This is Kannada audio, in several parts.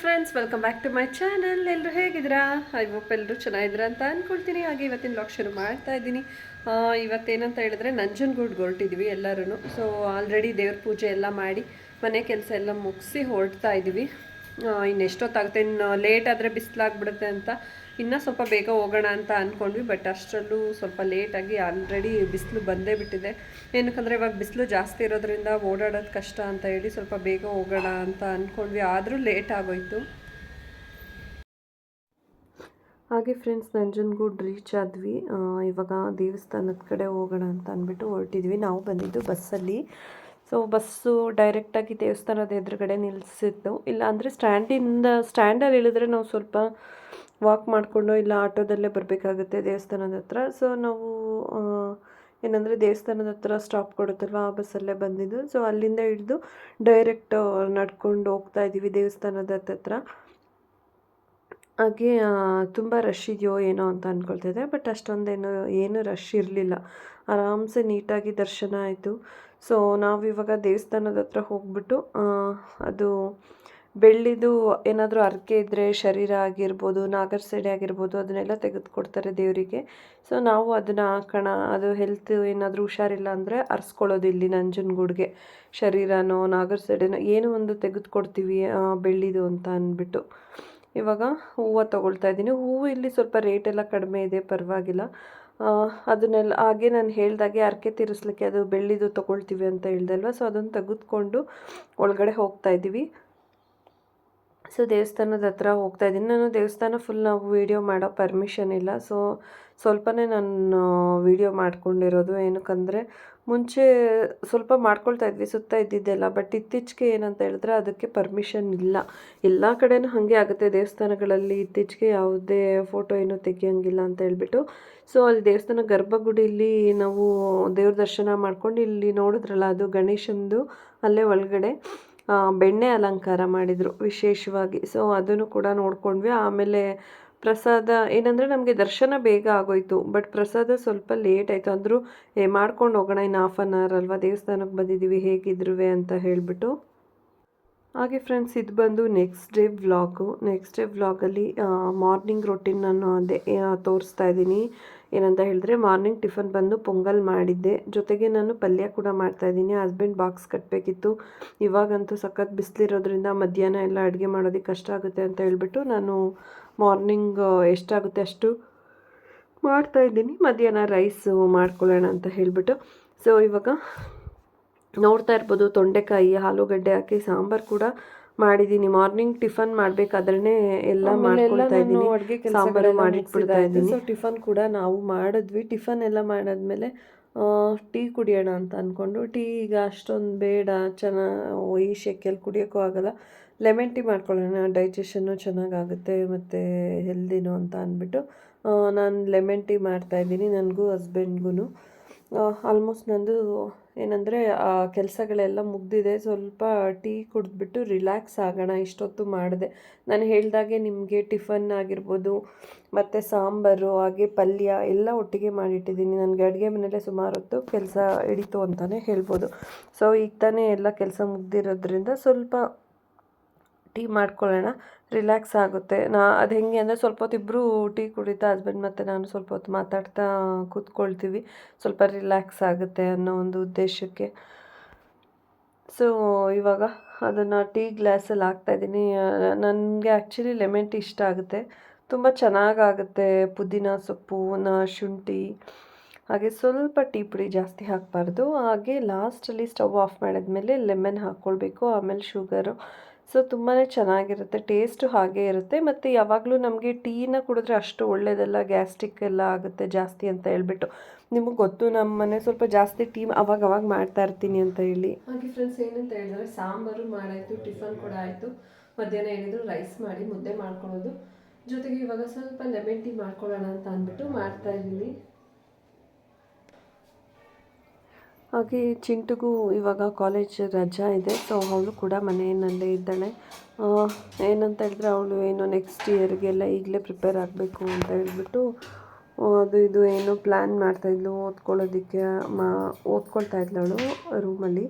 Friends welcome back to my channel ಎಲ್ಲರೂ ಹೇಗಿದ್ದೀರಾ? ಐ ಹೋಪ್ ಎಲ್ಲರೂ ಚೆನ್ನಾಗಿದ್ದೀರಾ ಅಂತ ಅಂದ್ಕೊಳ್ತೀನಿ ಹಾಗೆ ಇವತ್ತಿನ ಲಾಕ್ ಶುರು ಮಾಡ್ತಾ ಇದ್ದೀನಿ. ಇವತ್ತೇನಂತ ಹೇಳಿದ್ರೆ ನಂಜನಗೂಡ್ಗೆ ಹೊರಟಿದ್ವಿ ಎಲ್ಲರೂ ಸೊ ಆಲ್ರೆಡಿ ದೇವ್ರ ಪೂಜೆ ಎಲ್ಲ ಮಾಡಿ ಮನೆ ಕೆಲಸ ಎಲ್ಲ ಮುಗಿಸಿ ಹೊರಡ್ತಾ ಇದ್ದೀವಿ. ಇನ್ನೆಷ್ಟೊತ್ತಾಗುತ್ತೆ? ಇನ್ನು ಲೇಟ್ ಆದರೆ ಬಿಸಿಲಾಗ್ಬಿಡುತ್ತೆ ಅಂತ ಇನ್ನೂ ಸ್ವಲ್ಪ ಬೇಗ ಹೋಗೋಣ ಅಂತ ಅಂದ್ಕೊಂಡ್ವಿ ಬಟ್ ಅಷ್ಟರಲ್ಲೂ ಸ್ವಲ್ಪ ಲೇಟಾಗಿ ಆಲ್ರೆಡಿ ಬಿಸಿಲು ಬಂದೇ ಬಿಟ್ಟಿದೆ. ಏನಕ್ಕಂದರೆ ಇವಾಗ ಬಿಸಿಲು ಜಾಸ್ತಿ ಇರೋದ್ರಿಂದ ಓಡಾಡೋದು ಕಷ್ಟ ಅಂತ ಹೇಳಿ ಸ್ವಲ್ಪ ಬೇಗ ಹೋಗೋಣ ಅಂತ ಅಂದ್ಕೊಂಡ್ವಿ ಆದರೂ ಲೇಟ್ ಆಗೋಯ್ತು. ಹಾಗೆ ಫ್ರೆಂಡ್ಸ್ ನಂಜನಗೂಡು ರೀಚ್ ಆದ್ವಿ. ಇವಾಗ ದೇವಸ್ಥಾನದ ಕಡೆ ಹೋಗೋಣ ಅಂತ ಅಂದ್ಬಿಟ್ಟು ಹೊರಟಿದ್ವಿ. ನಾವು ಬಂದಿದ್ದು ಬಸ್ಸಲ್ಲಿ. ಸೊ ಬಸ್ಸು ಡೈರೆಕ್ಟಾಗಿ ದೇವಸ್ಥಾನದ ಎದುರುಗಡೆ ನಿಲ್ಲಿಸಿತ್ತು ಇಲ್ಲ ಅಂದರೆ ಸ್ಟ್ಯಾಂಡಿಂದ ಸ್ಟ್ಯಾಂಡಲ್ಲಿ ಇಳಿದ್ರೆ ನಾವು ಸ್ವಲ್ಪ ವಾಕ್ ಮಾಡಿಕೊಂಡು ಇಲ್ಲ ಆಟೋದಲ್ಲೇ ಬರಬೇಕಾಗುತ್ತೆ ದೇವಸ್ಥಾನದ ಹತ್ರ. ಸೊ ನಾವು ಏನಂದರೆ ದೇವಸ್ಥಾನದ ಹತ್ರ ಸ್ಟಾಪ್ ಕೊಡುತ್ತಲ್ವ? ಆ ಬಸ್ಸಲ್ಲೇ ಬಂದಿದ್ದು. ಸೊ ಅಲ್ಲಿಂದ ಹಿಡಿದು ಡೈರೆಕ್ಟ್ ನಡ್ಕೊಂಡು ಹೋಗ್ತಾ ಇದ್ದೀವಿ ದೇವಸ್ಥಾನದ ಹತ್ತತ್ರ ಹಾಗೆ ತುಂಬ ರಶ್ ಇದೆಯೋ ಏನೋ ಅಂತ ಅಂದ್ಕೊಳ್ತಾ ಇದ್ದೆ ಬಟ್ ಅಷ್ಟೊಂದೇನು, ಏನು ರಶ್ ಇರಲಿಲ್ಲ. ಆರಾಮ್ಸೆ ನೀಟಾಗಿ ದರ್ಶನ ಆಯಿತು. ಸೊ ನಾವು ಇವಾಗ ದೇವಸ್ಥಾನದ ಹತ್ರ ಹೋಗ್ಬಿಟ್ಟು ಅದು ಬೆಳ್ಳಿದು ಏನಾದರೂ ಹರಕೆ ಇದ್ದರೆ ಶರೀರ ಆಗಿರ್ಬೋದು, ನಾಗರ ಸೆಡೆ ಆಗಿರ್ಬೋದು, ಅದನ್ನೆಲ್ಲ ತೆಗೆದುಕೊಡ್ತಾರೆ ದೇವರಿಗೆ. ಸೊ ನಾವು ಅದನ್ನು ಹಾಕೋಣ ಅದು ಹೆಲ್ತ್ ಏನಾದರೂ ಹುಷಾರಿಲ್ಲ ಅಂದರೆ ಅರ್ಸ್ಕೊಳ್ಳೋದು ಇಲ್ಲಿ ನಂಜನಗೂಡ್ಗೆ. ಶರೀರನೋ, ನಾಗರ ಸೆಡೆನೋ, ಏನೋ ಒಂದು ತೆಗೆದುಕೊಡ್ತೀವಿ ಬೆಳ್ಳಿದು ಅಂತ ಅಂದ್ಬಿಟ್ಟು. ಇವಾಗ ಹೂವು ತೊಗೊಳ್ತಾ ಇದ್ದೀನಿ. ಹೂವು ಇಲ್ಲಿ ಸ್ವಲ್ಪ ರೇಟ್ ಎಲ್ಲ ಕಡಿಮೆ ಇದೆ, ಪರವಾಗಿಲ್ಲ. ಅದನ್ನೆಲ್ಲ, ಹಾಗೆ ನಾನು ಹೇಳ್ದಾಗೆ ಅರ್ಕೆ ತೀರಿಸ್ಲಿಕ್ಕೆ ಅದು ಬೆಳ್ಳಿದು ತೊಗೊಳ್ತೀವಿ ಅಂತ ಹೇಳ್ದಲ್ವ ಸೊ ಅದನ್ನು ತೆಗೆದುಕೊಂಡು ಒಳಗಡೆ ಹೋಗ್ತಾ ಇದ್ದೀವಿ. ಸೊ ದೇವಸ್ಥಾನದ ಹತ್ರ ಹೋಗ್ತಾ ಇದ್ದೀನಿ. ನಾನು ದೇವಸ್ಥಾನ ಫುಲ್ ನಾವು ವೀಡಿಯೋ ಮಾಡೋ ಪರ್ಮಿಷನ್ ಇಲ್ಲ. ಸೊ ಸ್ವಲ್ಪನೇ ನಾನು ವೀಡಿಯೋ ಮಾಡ್ಕೊಂಡಿರೋದು. ಏನಕ್ಕಂದರೆ, ಮುಂಚೆ ಸ್ವಲ್ಪ ಮಾಡ್ಕೊಳ್ತಾ ಇದ್ವಿ, ಸುತ್ತ ಇದ್ದಿದ್ದೆಲ್ಲ. ಬಟ್ ಇತ್ತೀಚೆಗೆ ಏನಂತ ಹೇಳಿದ್ರೆ, ಅದಕ್ಕೆ ಪರ್ಮಿಷನ್ ಇಲ್ಲ. ಎಲ್ಲ ಕಡೆನೂ ಹಾಗೆ ಆಗುತ್ತೆ. ದೇವಸ್ಥಾನಗಳಲ್ಲಿ ಇತ್ತೀಚೆಗೆ ಯಾವುದೇ ಫೋಟೋ ಏನೂ ತೆಗಿಯೋಂಗಿಲ್ಲ ಅಂತ ಹೇಳ್ಬಿಟ್ಟು. ಸೊ ಅಲ್ಲಿ ದೇವಸ್ಥಾನ ಗರ್ಭಗುಡಿಯಲ್ಲಿ ನಾವು ದೇವ್ರ ದರ್ಶನ ಮಾಡ್ಕೊಂಡು ಇಲ್ಲಿ ನೋಡಿದ್ರಲ್ಲ, ಅದು ಗಣೇಶಂದು ಅಲ್ಲೇ ಒಳಗಡೆ. ಬೆಣ್ಣೆ ಅಲಂಕಾರ ಮಾಡಿದರು ವಿಶೇಷವಾಗಿ. ಸೊ ಅದನ್ನು ಕೂಡ ನೋಡ್ಕೊಂಡ್ವಿ. ಆಮೇಲೆ ಪ್ರಸಾದ, ಏನಂದರೆ ನಮಗೆ ದರ್ಶನ ಬೇಗ ಆಗೋಯ್ತು ಬಟ್ ಪ್ರಸಾದ ಸ್ವಲ್ಪ ಲೇಟ್ ಆಯಿತು. ಅಂದರೂ, ಏ, ಮಾಡ್ಕೊಂಡು ಹೋಗೋಣ, ಇನ್ನು ಹಾಫ್ ಆನ್ ಅವರ್ ಅಲ್ವಾ? ದೇವಸ್ಥಾನಕ್ಕೆ ಬಂದಿದ್ದೀವಿ ಹೇಗಿದ್ರು ಅಂತ ಹೇಳಿಬಿಟ್ಟು. ಹಾಗೆ ಫ್ರೆಂಡ್ಸ್ ಇದು ಬಂದು next day vlog next day ವ್ಲಾಗಲ್ಲಿ ಮಾರ್ನಿಂಗ್ ರೊಟೀನ್ ನಾನು ಅದೇ ತೋರಿಸ್ತಾ ಇದ್ದೀನಿ. ಏನಂತ ಹೇಳಿದ್ರೆ ಮಾರ್ನಿಂಗ್ ಟಿಫನ್ ಬಂದು ಪೊಂಗಲ್ ಮಾಡಿದ್ದೆ. ಜೊತೆಗೆ ನಾನು ಪಲ್ಯ ಕೂಡ ಮಾಡ್ತಾ ಇದ್ದೀನಿ. ಹಸ್ಬೆಂಡ್ ಬಾಕ್ಸ್ ಕಟ್ಟಬೇಕಿತ್ತು ಇವಾಗಂತೂ ಸಖತ್ ಬಿಸಿಲಿರೋದ್ರಿಂದ ಮಧ್ಯಾಹ್ನ ಎಲ್ಲ ಅಡುಗೆ ಮಾಡೋದಕ್ಕೆ ಕಷ್ಟ ಆಗುತ್ತೆ ಅಂತ ಹೇಳಿಬಿಟ್ಟು ನಾನು ಮಾರ್ನಿಂಗ್ ಎಷ್ಟಾಗುತ್ತೆ ಅಷ್ಟು ಮಾಡ್ತಾ ಇದ್ದೀನಿ. ಮಧ್ಯಾಹ್ನ ರೈಸು ಮಾಡ್ಕೊಳ್ಳೋಣ ಅಂತ ಹೇಳಿಬಿಟ್ಟು. ಸೊ ಇವಾಗ ನೋಡ್ತಾ ಇರ್ಬೋದು ತೊಂಡೆಕಾಯಿ ಆಲೂಗಡ್ಡೆ ಹಾಕಿ ಸಾಂಬಾರು ಕೂಡ ಮಾಡಿದ್ದೀನಿ ಮಾರ್ನಿಂಗ್ ಟಿಫನ್ ಮಾಡ್ಬೇಕಾದ್ರೆ ಎಲ್ಲ ಮಾಡ್ಕೊಳ್ತಾ ಇದ್ದೀನಿ. ಸಾಂಬಾರು ಮಾಡಿಟ್ಬಿಡ್ತಾ ಇದ್ದೀನಿ. ಸೊ ಟಿಫನ್ ಕೂಡ ನಾವು ಮಾಡಿದ್ವಿ. ಟಿಫನ್ ಎಲ್ಲ ಮಾಡಾದ್ಮೇಲೆ ಟೀ ಕುಡಿಯೋಣ ಅಂತ ಅಂದ್ಕೊಂಡು ಟೀ ಈಗ ಅಷ್ಟೊಂದು ಬೇಡ ಚೆನ್ನಾಗಿ ಈ ಶೆಕೆಯಲ್ಲಿ ಕುಡಿಯೋಕ್ಕೂ ಆಗಲ್ಲ. ಲೆಮನ್ ಟೀ ಮಾಡ್ಕೊಳ್ಳೋಣ ಡೈಜೆಷನ್ನು ಚೆನ್ನಾಗಾಗುತ್ತೆ ಮತ್ತು ಹೆಲ್ದಿನೂ ಅಂತ ಅಂದ್ಬಿಟ್ಟು ನಾನು ಲೆಮನ್ ಟೀ ಮಾಡ್ತಾಯಿದ್ದೀನಿ ನನಗೂ ಹಸ್ಬೆಂಡ್ಗೂ ಆಲ್ಮೋಸ್ಟ್ ನಂದು ಏನಂದರೆ ಕೆಲಸಗಳೆಲ್ಲ ಮುಗ್ದಿದೆ. ಸ್ವಲ್ಪ ಟೀ ಕುಡಿದ್ಬಿಟ್ಟು ರಿಲ್ಯಾಕ್ಸ್ ಆಗೋಣ, ಇಷ್ಟೊತ್ತು ಮಾಡಿದೆ. ನಾನು ಹೇಳಿದಾಗೆ ನಿಮಗೆ ಟಿಫನ್ ಆಗಿರ್ಬೋದು, ಮತ್ತು ಸಾಂಬಾರು, ಹಾಗೆ ಪಲ್ಯ ಎಲ್ಲ ಒಟ್ಟಿಗೆ ಮಾಡಿಟ್ಟಿದ್ದೀನಿ. ನನಗೆ ಅಡುಗೆ ಮನೆಯಲ್ಲೇ ಸುಮಾರು ಹೊತ್ತು ಕೆಲಸ ಹಿಡಿತು ಅಂತಲೇ ಹೇಳ್ಬೋದು. ಸೊ ಈಗ ತಾನೇ ಎಲ್ಲ ಕೆಲಸ ಮುಗ್ದಿರೋದ್ರಿಂದ ಸ್ವಲ್ಪ ಟೀ ಮಾಡ್ಕೊಳ್ಳೋಣ, ರಿಲ್ಯಾಕ್ಸ್ ಆಗುತ್ತೆ. ನಾ, ಅದು ಹೆಂಗೆ ಅಂದರೆ ಸ್ವಲ್ಪ ಹೊತ್ತು ಇಬ್ಬರು ಟೀ ಕುಡಿತಾ ಹಸ್ಬೆಂಡ್ ಮತ್ತು ನಾನು ಸ್ವಲ್ಪ ಹೊತ್ತು ಮಾತಾಡ್ತಾ ಕೂತ್ಕೊಳ್ತೀವಿ. ಸ್ವಲ್ಪ ರಿಲ್ಯಾಕ್ಸ್ ಆಗುತ್ತೆ ಅನ್ನೋ ಒಂದು ಉದ್ದೇಶಕ್ಕೆ. ಸೊ ಇವಾಗ ಅದನ್ನು ಟೀ ಗ್ಲಾಸಲ್ಲಿ ಹಾಕ್ತಾಯಿದ್ದೀನಿ ನನಗೆ ಆ್ಯಕ್ಚುಲಿ ಲೆಮನ್ ಟೀ ಇಷ್ಟ ಆಗುತ್ತೆ. ತುಂಬ ಚೆನ್ನಾಗಾಗುತ್ತೆ. ಪುದೀನ ಸೊಪ್ಪು, ನ, ಶುಂಠಿ. ಹಾಗೆ ಸ್ವಲ್ಪ ಟೀ ಪುಡಿ ಜಾಸ್ತಿ ಹಾಕಬಾರ್ದು. ಹಾಗೆ ಲಾಸ್ಟಲ್ಲಿ ಸ್ಟವ್ ಆಫ್ ಮಾಡಿದ್ಮೇಲೆ ಲೆಮನ್ ಹಾಕ್ಕೊಳ್ಬೇಕು. ಆಮೇಲೆ ಶುಗರು ಸೊ ತುಂಬಾ ಚೆನ್ನಾಗಿರುತ್ತೆ ಟೇಸ್ಟು ಹಾಗೇ ಇರುತ್ತೆ. ಮತ್ತು ಯಾವಾಗಲೂ ನಮಗೆ ಟೀನ ಕುಡಿದ್ರೆ ಅಷ್ಟು ಒಳ್ಳೆಯದಲ್ಲ ಗ್ಯಾಸ್ಟಿಕ್ ಎಲ್ಲ ಆಗುತ್ತೆ ಜಾಸ್ತಿ ಅಂತ ಹೇಳ್ಬಿಟ್ಟು. ನಿಮಗೆ ಗೊತ್ತು ನಮ್ಮ ಮನೆ ಸ್ವಲ್ಪ ಜಾಸ್ತಿ ಟೀ ಅವಾಗ ಅವಾಗ ಮಾಡ್ತಾ ಇರ್ತೀನಿ ಅಂತ ಹೇಳಿ. ಹಾಗೆ ಫ್ರೆಂಡ್ಸ್ ಏನಂತ ಹೇಳಿದ್ರೆ, ಸಾಂಬಾರು ಮಾಡಾಯಿತು ಟಿಫನ್ ಕೂಡ ಆಯಿತು. ಮಧ್ಯಾಹ್ನ ಏನಿದ್ರು ರೈಸ್ ಮಾಡಿ, ಮುದ್ದೆ ಮಾಡ್ಕೊಳ್ಳೋದು ಜೊತೆಗೆ ಇವಾಗ ಸ್ವಲ್ಪ ಲೆಮನ್ ಟೀ ಮಾಡ್ಕೊಳ್ಳೋಣ ಅಂತ ಅಂದ್ಬಿಟ್ಟು ಮಾಡ್ತಾ ಇದ್ದೀನಿ. ಹಾಗೆ ಚಿಂಟುಗೂ ಇವಾಗ ಕಾಲೇಜ್ ರಜಾ ಇದೆ ಸೊ ಅವಳು ಕೂಡ ಮನೆಯಲ್ಲೇ ಇದ್ದಾಳೆ. ಏನಂತ ಹೇಳಿದ್ರೆ ಅವಳು ಏನು ನೆಕ್ಸ್ಟ್ ಇಯರ್ಗೆಲ್ಲ ಈಗಲೇ ಪ್ರಿಪೇರ್ ಆಗಬೇಕು ಅಂತ ಹೇಳ್ಬಿಟ್ಟು ಅದು ಇದು ಏನು ಪ್ಲ್ಯಾನ್ ಮಾಡ್ತಾಯಿದ್ಲು ಓದ್ಕೊಳ್ಳೋದಕ್ಕೆ, ಮಾ, ಓದ್ಕೊಳ್ತಾ ಇದ್ಲು ಅವಳು ರೂಮಲ್ಲಿ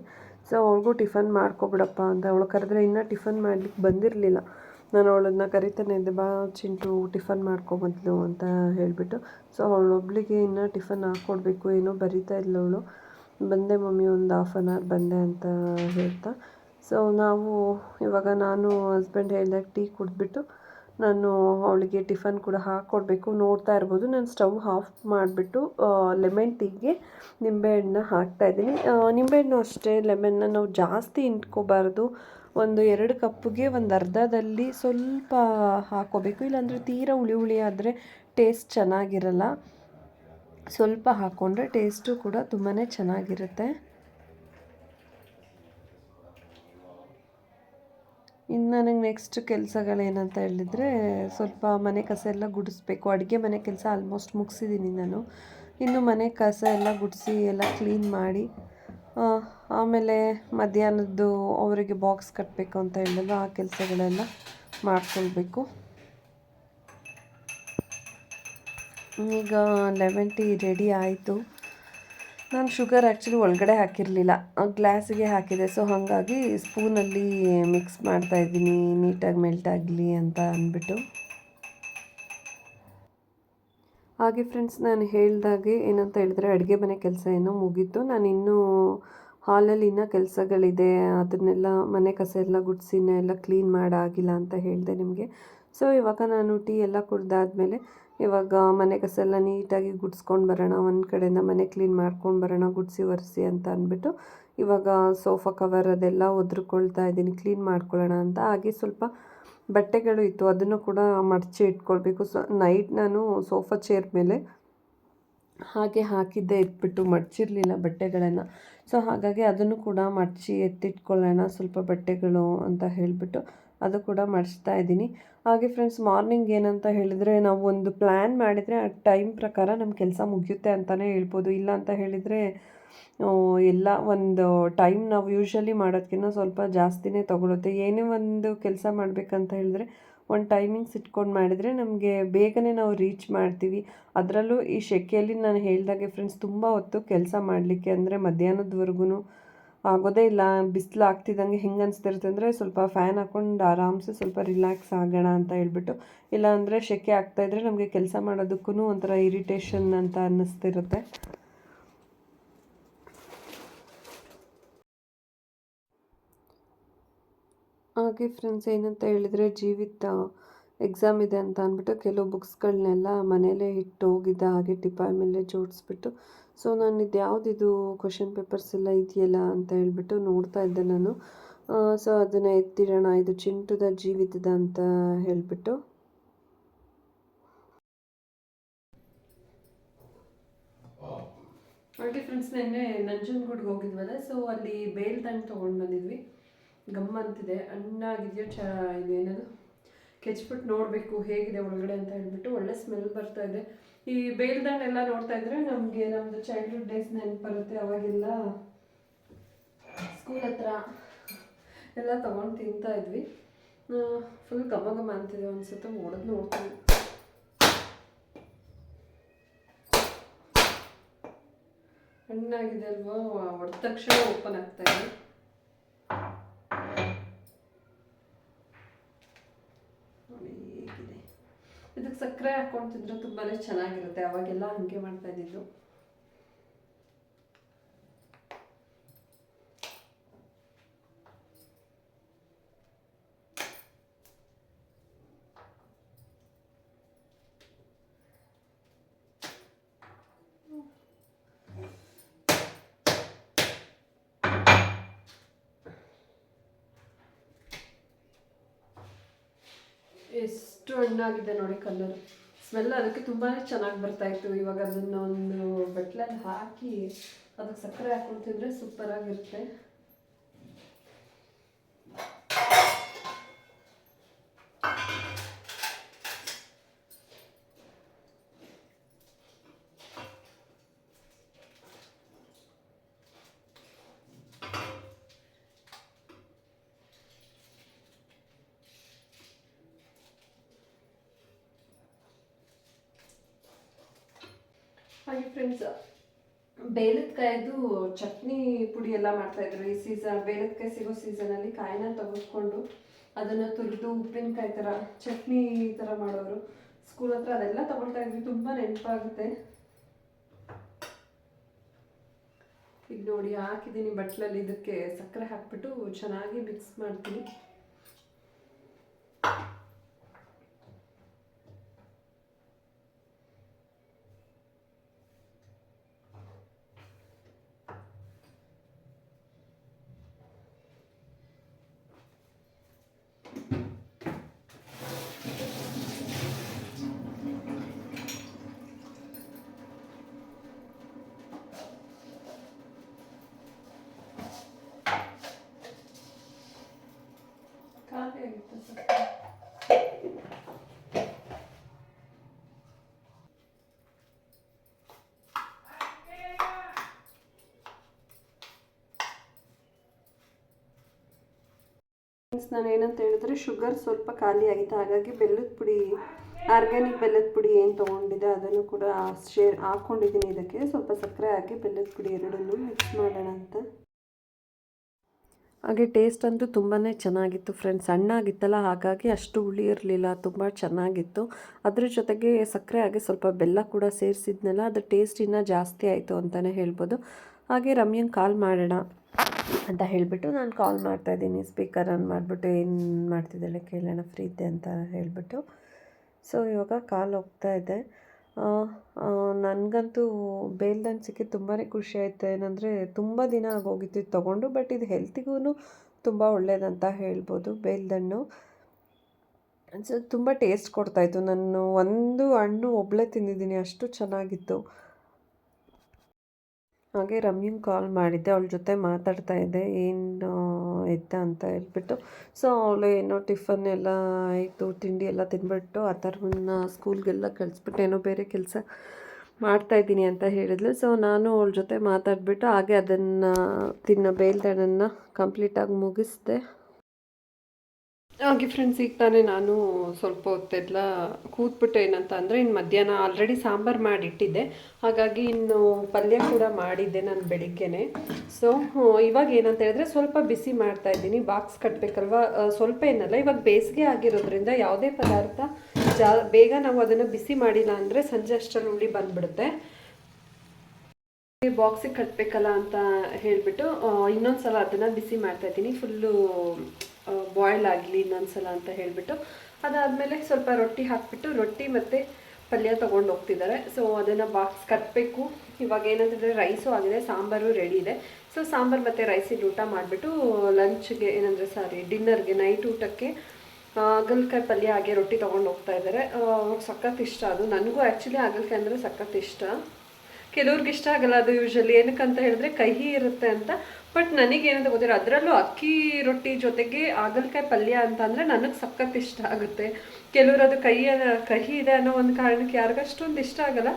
ಸೊ ಅವ್ಳಿಗೂ ಟಿಫನ್ ಮಾಡ್ಕೊಬಿಡಪ್ಪ ಅಂತ, ಅವಳು ಕರೆದ್ರೆ ಇನ್ನೂ ಟಿಫನ್ ಮಾಡ್ಲಿಕ್ಕೆ ಬಂದಿರಲಿಲ್ಲ. ನಾನು ಅವಳನ್ನ ಕರಿತಾನೆ ಇದ್ದೆ ಬಾ ಚಿಂಟು ಟಿಫನ್ ಮಾಡ್ಕೊಬಂದ್ಲು ಅಂತ ಹೇಳಿಬಿಟ್ಟು. ಸೊ ಅವಳೊಬ್ಳಿಗೆ ಇನ್ನೂ ಟಿಫನ್ ಹಾಕ್ಕೊಡ್ಬೇಕು ಏನೋ ಬರಿತಾ ಇದ್ಲು ಅವಳು. ಬಂದೆ ಮಮ್ಮಿ ಒಂದು ಹಾಫ್ ಆನ್ ಅವರ್ ಬಂದೆ ಅಂತ ಹೇಳ್ತಾ. ಸೊ ನಾವು ಇವಾಗ ನಾನು ಹಸ್ಬೆಂಡ್ ಹೇಳಿದಾಗ ಟೀ ಕುಡಿದ್ಬಿಟ್ಟು ನಾನು ಅವಳಿಗೆ ಟಿಫನ್ ಕೂಡ ಹಾಕ್ಕೊಡ್ಬೇಕು ನೋಡ್ತಾ ಇರ್ಬೋದು. ನಾನು ಸ್ಟವ್ ಹಾಫ್ ಮಾಡಿಬಿಟ್ಟು ಲೆಮನ್ ಟೀಗೆ ನಿಂಬೆಹಣ್ಣನ್ನ ಹಾಕ್ತಾಯಿದ್ದೀನಿ ನಿಂಬೆಹಣ್ಣು ಅಷ್ಟೇ. ಲೆಮನ್ನ ನಾವು ಜಾಸ್ತಿ ಇಂಟ್ಕೋಬಾರ್ದು ಒಂದು ಎರಡು ಕಪ್ಪಿಗೆ ಒಂದು ಅರ್ಧದಲ್ಲಿ ಸ್ವಲ್ಪ ಹಾಕ್ಕೋಬೇಕು ಇಲ್ಲಾಂದರೆ ತೀರಾ ಹುಳಿ ಹುಳಿ ಆದರೆ ಟೇಸ್ಟ್ ಚೆನ್ನಾಗಿರಲ್ಲ. ಸ್ವಲ್ಪ ಹಾಕ್ಕೊಂಡ್ರೆ ಟೇಸ್ಟು ಕೂಡ ತುಂಬಾ ಚೆನ್ನಾಗಿರುತ್ತೆ. ಇನ್ನು ನನಗೆ ನೆಕ್ಸ್ಟ್ ಕೆಲಸಗಳೇನಂತ ಹೇಳಿದರೆ ಸ್ವಲ್ಪ ಮನೆ ಕಸ ಎಲ್ಲ ಗುಡಿಸ್ಬೇಕು. ಅಡುಗೆ ಮನೆ ಕೆಲಸ ಆಲ್ಮೋಸ್ಟ್ ಮುಗಿಸಿದ್ದೀನಿ ನಾನು. ಇನ್ನು ಮನೆ ಕಸ ಎಲ್ಲ ಗುಡಿಸಿ ಎಲ್ಲ ಕ್ಲೀನ್ ಮಾಡಿ ಆಮೇಲೆ ಮಧ್ಯಾಹ್ನದ್ದು ಅವರಿಗೆ ಬಾಕ್ಸ್ ಕಟ್ಟಬೇಕು ಅಂತ ಹೇಳಿದ್ರು ಆ ಕೆಲಸಗಳೆಲ್ಲ ಮಾಡ್ಕೊಳ್ಬೇಕು. ಈಗ ಲೆಮನ್ ಟೀ ರೆಡಿ ಆಯಿತು. ನಾನು ಶುಗರ್ ಆ್ಯಕ್ಚುಲಿ ಒಳಗಡೆ ಹಾಕಿರಲಿಲ್ಲ. ಗ್ಲಾಸಿಗೆ ಹಾಕಿದೆ. ಸೊ ಹಾಗಾಗಿ ಸ್ಪೂನಲ್ಲಿ ಮಿಕ್ಸ್ ಮಾಡ್ತಾ ಇದ್ದೀನಿ. ನೀಟಾಗಿ ಮೆಲ್ಟ್ ಆಗಲಿ ಅಂತ ಅಂದ್ಬಿಟ್ಟು. ಹಾಗೆ ಫ್ರೆಂಡ್ಸ್, ನಾನು ಹೇಳಿದಾಗೆ ಏನಂತ ಹೇಳಿದ್ರೆ ಅಡುಗೆ ಮನೆ ಕೆಲಸ ಏನೋ ಮುಗೀತು. ನಾನು ಇನ್ನೂ ಹಾಲಲ್ಲಿ ಇನ್ನೂ ಕೆಲಸಗಳಿದೆ. ಅದನ್ನೆಲ್ಲ ಮನೆ ಕಸ ಎಲ್ಲ ಗುಡ್ಸಿನ ಎಲ್ಲ ಕ್ಲೀನ್ ಮಾಡಾಗಿಲ್ಲ ಅಂತ ಹೇಳಿದೆ ನಿಮಗೆ. ಸೊ ಇವಾಗ ನಾನು ಟೀ ಎಲ್ಲ ಕುಡ್ದಾದ್ಮೇಲೆ ಇವಾಗ ಮನೆ ಕಸ ಎಲ್ಲ ನೀಟಾಗಿ ಗುಡ್ಸ್ಕೊಂಡು ಬರೋಣ, ಒಂದು ಕಡೆಯಿಂದ ಮನೆ ಕ್ಲೀನ್ ಮಾಡ್ಕೊಂಡು ಬರೋಣ, ಗುಡಿಸಿ ಒರೆಸಿ ಅಂತ ಅಂದ್ಬಿಟ್ಟು ಇವಾಗ ಸೋಫಾ ಕವರ್ ಅದೆಲ್ಲ ಒದ್ರುಕೊಳ್ತಾ ಇದ್ದೀನಿ. ಕ್ಲೀನ್ ಮಾಡ್ಕೊಳ್ಳೋಣ ಅಂತ. ಹಾಗೆ ಸ್ವಲ್ಪ ಬಟ್ಟೆಗಳು ಇತ್ತು, ಅದನ್ನು ಕೂಡ ಮಡಚಿ ಇಟ್ಕೊಳ್ಬೇಕು. ಸೊ, ನೈಟ್ ನಾನು ಸೋಫಾ ಚೇರ್ ಮೇಲೆ ಹಾಗೆ ಹಾಕಿದ್ದೆ ಇಟ್ಬಿಟ್ಟು ಮಡಚಿರಲಿಲ್ಲ ಬಟ್ಟೆಗಳನ್ನು. ಸೊ ಹಾಗಾಗಿ ಅದನ್ನು ಕೂಡ ಮಡಚಿ ಎತ್ತಿಟ್ಕೊಳ್ಳೋಣ ಸ್ವಲ್ಪ ಬಟ್ಟೆಗಳು ಅಂತ ಹೇಳಿಬಿಟ್ಟು ಅದು ಕೂಡ ಮಡಿಸ್ತಾ ಇದ್ದೀನಿ. ಹಾಗೆ ಫ್ರೆಂಡ್ಸ್ ಮಾರ್ನಿಂಗ್ ಏನಂತ ಹೇಳಿದರೆ ನಾವು ಒಂದು ಪ್ಲ್ಯಾನ್ ಮಾಡಿದರೆ ಆ ಟೈಮ್ ಪ್ರಕಾರ ನಮ್ಮ ಕೆಲಸ ಮುಗಿಯುತ್ತೆ ಅಂತಲೇ ಹೇಳ್ಬೋದು. ಇಲ್ಲ ಅಂತ ಹೇಳಿದರೆ ಎಲ್ಲ ಒಂದು ಟೈಮ್ ನಾವು ಯೂಶ್ವಲಿ ಮಾಡೋದಕ್ಕಿಂತ ಸ್ವಲ್ಪ ಜಾಸ್ತಿನೇ ತೊಗೊಳುತ್ತೆ. ಏನೇ ಒಂದು ಕೆಲಸ ಮಾಡಬೇಕಂತ ಹೇಳಿದ್ರೆ, ಒಂದು ಟೈಮಿಂಗ್ಸ್ ಇಟ್ಕೊಂಡು ಮಾಡಿದರೆ ನಮಗೆ ಬೇಗನೆ ನಾವು ರೀಚ್ ಮಾಡ್ತೀವಿ. ಅದರಲ್ಲೂ ಈ ಶೆಕೆಯಲ್ಲಿ ನಾನು ಹೇಳಿದಾಗೆ ಫ್ರೆಂಡ್ಸ್ ತುಂಬ ಹೊತ್ತು ಕೆಲಸ ಮಾಡಲಿಕ್ಕೆ ಅಂದರೆ ಮಧ್ಯಾಹ್ನದವರೆಗೂ ಆಗೋದೇ ಇಲ್ಲ, ಬಿಸಿಲು ಆಗ್ತಿದ್ದಂಗೆ ಹೆಂಗೆ ಅನಿಸ್ತಿರುತ್ತೆ ಅಂದರೆ ಸ್ವಲ್ಪ ಫ್ಯಾನ್ ಹಾಕ್ಕೊಂಡು ಆರಾಮ್ಸೆ ಸ್ವಲ್ಪ ರಿಲ್ಯಾಕ್ಸ್ ಆಗೋಣ ಅಂತ ಹೇಳ್ಬಿಟ್ಟು ಇಲ್ಲ ಅಂದರೆ ಸೆಕೆ ಆಗ್ತಾಯಿದ್ರೆ ನಮಗೆ ಕೆಲಸ ಮಾಡೋದಕ್ಕೂ ಒಂಥರ ಇರಿಟೇಷನ್ ಅಂತ ಅನ್ನಿಸ್ತಿರುತ್ತೆ. ಹಾಗೆ ಫ್ರೆಂಡ್ಸ್ ಏನಂತ ಹೇಳಿದರೆ ಜೀವಿತ ಎಕ್ಸಾಮ್ ಇದೆ ಅಂತ ಅಂದ್ಬಿಟ್ಟು ಕೆಲವು ಬುಕ್ಸ್ಗಳನ್ನೆಲ್ಲ ಮನೇಲೇ ಇಟ್ಟು ಹೋಗಿದ್ದ ಹಾಗೆ ಟಿಪಾಯ್ ಮೇಲೆ ಜೋಡಿಸ್ಬಿಟ್ಟು. ಸೊ ನಾನು ಇದು ಯಾವುದಿದು ಕ್ವಶನ್ ಪೇಪರ್ಸ್ ಎಲ್ಲ ಇದೆಯಲ್ಲ ಅಂತ ಹೇಳ್ಬಿಟ್ಟು ನೋಡ್ತಾ ಇದ್ದೆ ನಾನು. ಸೊ ಅದನ್ನು ಎತ್ತಿಡೋಣ. ಇದು ಚಿಂಟುದ ಜೀವಿತದ ಅಂತ ಹೇಳಿಬಿಟ್ಟು. ಹಾಗೆ ಫ್ರೆಂಡ್ಸ್ ನೆನ್ನೆ ನಂಜನಗೂಡ್ಗೆ ಹೋಗಿದ್ವಲ್ಲ ಸೊ ಅಲ್ಲಿ ಬೇಲ್ ತಂದು ತೊಗೊಂಡು ಬಂದಿದ್ವಿ. ಗಮ್ಮಂತಿದೆ ಹಣ್ಣಾಗಿದೆಯೋ ಚ, ಇದೇನದು? ಕೆಚ್ಬಿಟ್ಟು ನೋಡಬೇಕು ಹೇಗಿದೆ ಒಳಗಡೆ ಅಂತ ಹೇಳ್ಬಿಟ್ಟು ಒಳ್ಳೆ ಸ್ಮೆಲ್ ಬರ್ತಾ ಇದೆ. ಈ ಬೇಲ್ದಂಡೆಲ್ಲ ನೋಡ್ತಾ ಇದ್ರೆ ನಮಗೆ ನಮ್ಮದು ಚೈಲ್ಡ್ಹುಡ್ ಡೇಸ್ ನೆನಪು ಬರುತ್ತೆ, ಅವಾಗೆಲ್ಲ ಸ್ಕೂಲ್ ಹತ್ರ ಎಲ್ಲ ತೊಗೊಂಡು ತಿಂತಾ ಇದ್ವಿ. ಫುಲ್ ಘಮ ಘಮ ಅಂತಿದೆ ಅನ್ಸುತ್ತೆ ಓಡೋದು ನೋಡ್ತೀವಿ ಹಣ್ಣಾಗಿದೆ ಅಲ್ವಾ? ಹೊಡೆದ ತಕ್ಷಣ ಓಪನ್ ಆಗ್ತಾ ಇದೆ. ಇದಕ್ಕೆ ಸಕ್ಕರೆ ಹಾಕೊಂಡು ತಿಂದರೆ ತುಂಬಾ ಚೆನ್ನಾಗಿರುತ್ತೆ. ಅವಾಗೆಲ್ಲ ಹಂಗೆ ಮಾಡ್ತಾ ಇದ್ದಿದ್ದು. ಎಷ್ಟು ಹಣ್ಣಾಗಿದೆ ನೋಡಿ ಕಲರ್. ಸ್ಮೆಲ್ ಅದಕ್ಕೆ ತುಂಬಾ ಚೆನ್ನಾಗಿ ಬರ್ತಾ ಇತ್ತು. ಇವಾಗ ಅದನ್ನ ಒಂದು ಬಟ್ಲಲ್ಲಿ ಹಾಕಿ ಅದಕ್ಕೆ ಸಕ್ಕರೆ ಹಾಕೊಂಡು ತಿಂದರೆ ಸೂಪರಾಗಿರುತ್ತೆ ಹಾಗೆ ಫ್ರೆಂಡ್ಸ್ ಬೇಲದಕಾಯ್ದು ಚಟ್ನಿ ಪುಡಿ ಎಲ್ಲ ಮಾಡ್ತಾಯಿದ್ರು ಈ ಸೀಸನ್ ಬೇಲದಕಾಯಿ ಸಿಗೋ ಸೀಸನಲ್ಲಿ ಕಾಯಿನ ತೆಗೆದುಕೊಂಡು ಅದನ್ನು ತುರಿದು ಉಪ್ಪಿನಕಾಯಿ ಥರ ಚಟ್ನಿ ಥರ ಮಾಡೋರು. ಸ್ಕೂಲ್ ಹತ್ರ ಅದೆಲ್ಲ ತಗೊಳ್ತಾ ಇದ್ವಿ, ತುಂಬ ನೆನಪಾಗುತ್ತೆ. ಈಗ ನೋಡಿ ಹಾಕಿದ್ದೀನಿ ಬಟ್ಲಲ್ಲಿ, ಇದಕ್ಕೆ ಸಕ್ಕರೆ ಹಾಕ್ಬಿಟ್ಟು ಚೆನ್ನಾಗಿ ಮಿಕ್ಸ್ ಮಾಡ್ತೀನಿ ಖಾಲಿ ಆಗಿತ್ತು ಸಕ್ಕರೆ ಫ್ರೆಂಡ್ಸ್ ನಾನು ಏನಂತ ಹೇಳಿದ್ರೆ ಶುಗರ್ ಸ್ವಲ್ಪ ಖಾಲಿ ಆಗಿತ್ತು ಹಾಗಾಗಿ ಬೆಲ್ಲದ ಪುಡಿ ಆರ್ಗ್ಯಾನಿಕ್ ಬೆಲ್ಲದ ಪುಡಿ ಏನು ತೊಗೊಂಡಿದೆ ಅದನ್ನು ಕೂಡ ಶೇರ್ ಹಾಕ್ಕೊಂಡಿದ್ದೀನಿ ಇದಕ್ಕೆ. ಸ್ವಲ್ಪ ಸಕ್ಕರೆ ಹಾಕಿ ಬೆಲ್ಲದ ಪುಡಿ ಎರಡನ್ನೂ ಮಿಕ್ಸ್ ಮಾಡೋಣ ಅಂತ. ಹಾಗೆ ಟೇಸ್ಟ್ ಅಂತೂ ತುಂಬಾ ಚೆನ್ನಾಗಿತ್ತು ಫ್ರೆಂಡ್ಸ್ ಸಣ್ಣಾಗಿತ್ತಲ್ಲ, ಹಾಗಾಗಿ ಅಷ್ಟು ಹುಳಿ ಇರಲಿಲ್ಲ. ತುಂಬ ಚೆನ್ನಾಗಿತ್ತು. ಅದ್ರ ಜೊತೆಗೆ ಸಕ್ಕರೆ ಹಾಗೆ ಸ್ವಲ್ಪ ಬೆಲ್ಲ ಕೂಡ ಸೇರಿಸಿದ್ನಲ್ಲ, ಅದು ಟೇಸ್ಟ್ ಇನ್ನೂ ಜಾಸ್ತಿ ಆಯಿತು ಅಂತಲೇ ಹೇಳ್ಬೋದು. ಹಾಗೆ ರಮ್ಯಂಗೆ ಕಾಲ್ ಮಾಡೋಣ. ಅಂತ ಹೇಳಿಬಿಟ್ಟು ನಾನು ಕಾಲ್ ಮಾಡ್ತಾಯಿದ್ದೀನಿ ಸ್ಪೀಕರ್ ಆನ್ ಮಾಡಿಬಿಟ್ಟು ಏನು ಮಾಡ್ತಿದ್ದಾಳೆ ಕೇಳೋಣ ಫ್ರೀ ಇದೆ ಅಂತ ಹೇಳಿಬಿಟ್ಟು. ಸೊ ಇವಾಗ ಕಾಲ್ ಹೋಗ್ತಾ ಇದೆ. ನನಗಂತೂ ಬೇಲ್ದನ್ ಸಿಕ್ಕಿ ತುಂಬಾ ಖುಷಿ ಆಯಿತು. ಏನಂದರೆ ತುಂಬ ದಿನ ಆಗೋಗಿತ್ತು ಇದು ತೊಗೊಂಡು ಬಟ್ ಇದು ಹೆಲ್ತಿಗೂ ತುಂಬ ಒಳ್ಳೆಯದಂತ ಹೇಳ್ಬೋದು ಬೇಲ್ದಣ್ಣು. ಸೊ ತುಂಬ ಟೇಸ್ಟ್ ಕೊಡ್ತಾಯಿತ್ತು ನಾನು ಒಂದು ಹಣ್ಣು ಒಬ್ಬಳೇ ತಿಂದಿದ್ದೀನಿ, ಅಷ್ಟು ಚೆನ್ನಾಗಿತ್ತು. ಹಾಗೆ ರಮ್ಯಂಗೆ ಕಾಲ್ ಮಾಡಿದ್ದೆ, ಅವಳ ಜೊತೆ ಮಾತಾಡ್ತಾ ಇದ್ದೆ, ಏನು ಎತ್ತ ಅಂತ ಹೇಳ್ಬಿಟ್ಟು. ಸೊ ಅವಳು ಏನೋ ಟಿಫನ್ ಎಲ್ಲ ಆಯಿತು, ತಿಂಡಿ ಎಲ್ಲ ತಿನ್ಬಿಟ್ಟು ಆ ಥರವನ್ನ ಸ್ಕೂಲ್ಗೆಲ್ಲ ಕಳಿಸ್ಬಿಟ್ಟು ಏನೋ ಬೇರೆ ಕೆಲಸ ಮಾಡ್ತಾಯಿದ್ದೀನಿ ಅಂತ ಹೇಳಿದ್ಲು. ಸೊ ನಾನು ಅವಳ ಜೊತೆ ಮಾತಾಡಿಬಿಟ್ಟು ಹಾಗೆ ಅದನ್ನು ತಿನ್ನೋ, ಬೇಲ್ದಣ್ಣನ್ನು ಕಂಪ್ಲೀಟಾಗಿ ಮುಗಿಸ್ದೆ. ಹಾಗೆ ಫ್ರೆಂಡ್ಸ್ ಈಗ ತಾನೇ ನಾನು ಸ್ವಲ್ಪ ಹೊತ್ತೆಲ್ಲ ಕೂತ್ಬಿಟ್ಟು ಏನಂತ ಅಂದರೆ ಇನ್ನು ಮಧ್ಯಾಹ್ನ ಆಲ್ರೆಡಿ ಸಾಂಬಾರು ಮಾಡಿಟ್ಟಿದ್ದೆ. ಹಾಗಾಗಿ ಇನ್ನು ಪಲ್ಯ ಕೂಡ ಮಾಡಿದ್ದೆ ನಾನು ಬೆಳಿಗ್ಗೆನೆ. ಸೊ ಇವಾಗ ಏನಂತ ಹೇಳಿದ್ರೆ ಸ್ವಲ್ಪ ಬಿಸಿ ಮಾಡ್ತಾ ಇದ್ದೀನಿ. ಬಾಕ್ಸ್ ಕಟ್ಟಬೇಕಲ್ವ ಸ್ವಲ್ಪ ಏನಲ್ಲ, ಇವಾಗ ಬೇಸಿಗೆ ಆಗಿರೋದ್ರಿಂದ ಯಾವುದೇ ಪದಾರ್ಥ ಜಾ, ಬೇಗ ನಾವು ಅದನ್ನು ಬಿಸಿ ಮಾಡಿಲ್ಲ ಅಂದರೆ ಸಂಜೆ ಅಷ್ಟರಲ್ಲಿ ಉಳಿ ಬಂದ್ಬಿಡುತ್ತೆ. ಬಾಕ್ಸಿಗೆ ಕಟ್ಟಬೇಕಲ್ಲ ಅಂತ ಹೇಳಿಬಿಟ್ಟು ಇನ್ನೊಂದು ಸಲ ಅದನ್ನು ಬಿಸಿ ಮಾಡ್ತಾ ಇದ್ದೀನಿ. ಫುಲ್ಲು ಬಾಯ್ಲ್ ಆಗಲಿ ಇನ್ನೊಂದ್ಸಲ ಅಂತ ಹೇಳಿಬಿಟ್ಟು, ಅದಾದಮೇಲೆ ಸ್ವಲ್ಪ ರೊಟ್ಟಿ ಹಾಕಿಬಿಟ್ಟು, ರೊಟ್ಟಿ ಮತ್ತು ಪಲ್ಯ ತೊಗೊಂಡು ಹೋಗ್ತಿದ್ದಾರೆ. ಸೊ ಅದನ್ನು ಬಾಕ್ಸ್ ಕಟ್ಟಬೇಕು ಇವಾಗ ಏನಂತಂದರೆ ರೈಸು ಆಗಿದೆ, ಸಾಂಬಾರು ರೆಡಿ ಇದೆ. ಸೊ ಸಾಂಬಾರು ಮತ್ತು ರೈಸಿಗೆ ಊಟ ಮಾಡಿಬಿಟ್ಟು ಲಂಚ್ಗೆ ಏನಂದರೆ ಸಾರಿ ಡಿನ್ನರ್ಗೆ ನೈಟ್ ಊಟಕ್ಕೆ ಹಾಗಲ್ಕಾಯಿ ಪಲ್ಯ ಹಾಗೆ ರೊಟ್ಟಿ ತೊಗೊಂಡು ಹೋಗ್ತಾ ಇದ್ದಾರೆ. ಸಖತ್ ಇಷ್ಟ ಅದು. ನನಗೂ ಆ್ಯಕ್ಚುಲಿ ಹಾಗಲ್ಕಾಯಿ ಅಂದರೆ ಸಖತ್ ಇಷ್ಟ. ಕೆಲವ್ರಿಗೆ ಇಷ್ಟ ಆಗಲ್ಲ ಅದು ಯೂಶಲಿ ಏನಕ್ಕಂತ ಹೇಳಿದ್ರೆ ಕಹಿ ಇರುತ್ತೆ ಅಂತ ಬಟ್ ನನಗೇನಂತ ಗೊತ್ತಿರೋ ಅದರಲ್ಲೂ ಅಕ್ಕಿ ರೊಟ್ಟಿ ಜೊತೆಗೆ ಆಗಲ್ಕಾಯಿ ಪಲ್ಯ ಅಂತ ಅಂದರೆ ನನಗೆ ಸಖತ್ ಇಷ್ಟ ಆಗುತ್ತೆ. ಕೆಲವರು ಅದು ಕೈ ಕಹಿ ಇದೆ ಅನ್ನೋ ಒಂದು ಕಾರಣಕ್ಕೆ ಯಾರಿಗಷ್ಟೊಂದು ಇಷ್ಟ ಆಗಲ್ಲ.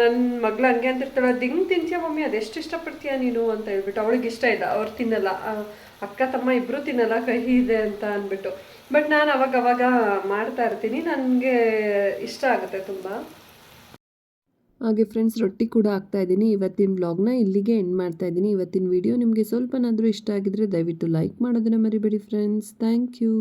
ನನ್ನ ಮಗಳು ಹಂಗೆ ಅಂತ ಇರ್ತಾಳೆ ಅದು ಹಿಂಗೆ ತಿಂತೀಯ ಮಮ್ಮಿ? ಅದೆಷ್ಟು ಇಷ್ಟಪಡ್ತೀಯ ನೀನು? ಅಂತ ಹೇಳ್ಬಿಟ್ಟು, ಅವಳಿಗೆ ಇಷ್ಟ ಇಲ್ಲ, ಅವ್ರು ತಿನ್ನಲ್ಲ. ಅಕ್ಕ ತಮ್ಮ ಇಬ್ಬರು ತಿನ್ನಲ್ಲ, ಕಹಿ ಇದೆ ಅಂತ ಅಂದ್ಬಿಟ್ಟು. ಬಟ್ ನಾನು ಅವಾಗ ಅವಾಗ ಮಾಡ್ತಾ ಇರ್ತೀನಿ, ನನಗೆ ಇಷ್ಟ ಆಗುತ್ತೆ ತುಂಬ. ಹಾಗೆ ಫ್ರೆಂಡ್ಸ್ ರೊಟ್ಟಿ ಕೂಡ ಆಗ್ತಾ ಇದ್ದೀನಿ. ಇವತ್ತಿನ ವ್ಲಾಗ್ನ ಇಲ್ಲಿಗೆ ಎಂಡ್ ಮಾಡ್ತಾ ಇದ್ದೀನಿ. ಇವತ್ತಿನ ವಿಡಿಯೋ ನಿಮಗೆ ಸ್ವಲ್ಪನಾದರೂ ಇಷ್ಟ ಆಗಿದ್ರೆ ದಯವಿಟ್ಟು ಲೈಕ್ ಮಾಡೋದನ್ನು ಮರಿಬೇಡಿ ಫ್ರೆಂಡ್ಸ್ ಥ್ಯಾಂಕ್ ಯು